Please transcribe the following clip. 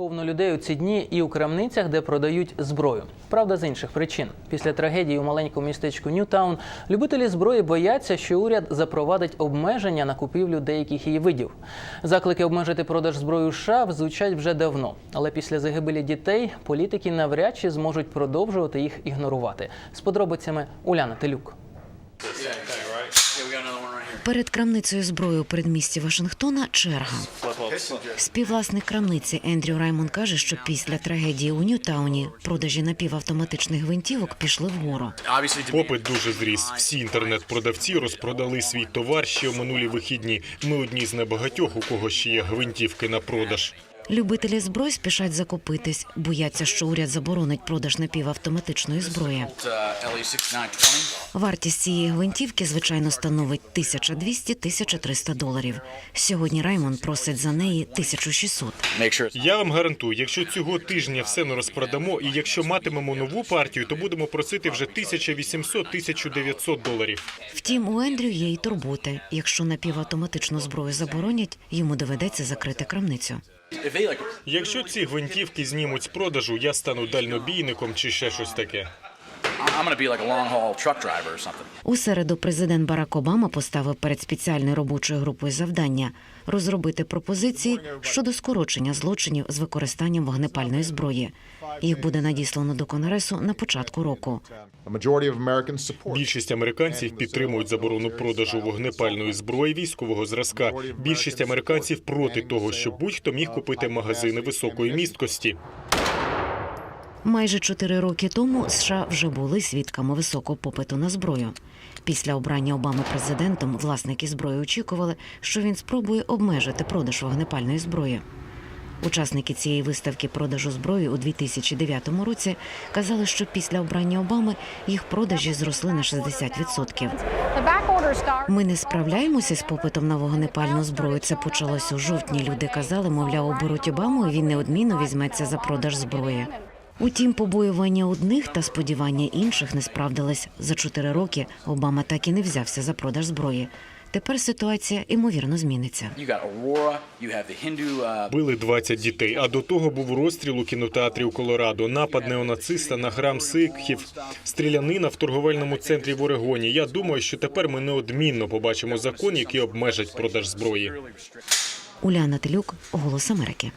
Повно людей у ці дні і у крамницях, де продають зброю. Правда, з інших причин. Після трагедії у маленькому містечку Ньютаун любителі зброї бояться, що уряд запровадить обмеження на купівлю деяких її видів. Заклики обмежити продаж зброї у США звучать вже давно. Але після загибелі дітей політики навряд чи зможуть продовжувати їх ігнорувати. З подробицями Уляна Телюк. Перед крамницею зброї у передмісті Вашингтона черга. Співвласник крамниці Ендрю Раймон каже, що після трагедії у Ньютауні продажі напівавтоматичних гвинтівок пішли вгору. Попит дуже зріс. Всі інтернет-продавці розпродали свій товар ще в минулі вихідні. Ми одні з небагатьох, у кого ще є гвинтівки на продаж. Любителі зброї спішать закупитись, бояться, що уряд заборонить продаж напівавтоматичної зброї. Вартість цієї гвинтівки, звичайно, становить 1200-1300 доларів. Сьогодні Раймон просить за неї 1600. Я вам гарантую, якщо цього тижня все не розпродамо, і якщо матимемо нову партію, то будемо просити вже 1800-1900 доларів. Втім, у Ендрю є й турботи. Якщо напівавтоматичну зброю заборонять, йому доведеться закрити крамницю. Якщо ці гвинтівки знімуть з продажу, я стану дальнобійником чи ще щось таке. У середу президент Барак Обама поставив перед спеціальною робочою групою завдання розробити пропозиції щодо скорочення злочинів з використанням вогнепальної зброї. Їх буде надіслано до конгресу на початку року. Більшість американців підтримують заборону продажу вогнепальної зброї військового зразка. Більшість американців проти того, щоб будь-хто міг купити магазини високої місткості. Майже чотири роки тому США вже були свідками високого попиту на зброю. Після обрання Обами президентом власники зброї очікували, що він спробує обмежити продаж вогнепальної зброї. Учасники цієї виставки продажу зброї у 2009 році казали, що після обрання Обами їх продажі зросли на 60%. Ми не справляємося з попитом на вогнепальну зброю. Це почалось у жовтні. Люди казали, мовляв, оберуть Обаму, і він неодмінно візьметься за продаж зброї. Утім, побоювання одних та сподівання інших не справдились. За чотири роки Обама так і не взявся за продаж зброї. Тепер ситуація ймовірно зміниться. Uh, Били 20 дітей. А до того був розстріл у кінотеатрі у Колорадо, напад неонациста на храм сикхів, стрілянина в торговельному центрі в Орегоні. Я думаю, що тепер ми неодмінно побачимо закон, який обмежить продаж зброї. Уляна Телюк, Голос Америки.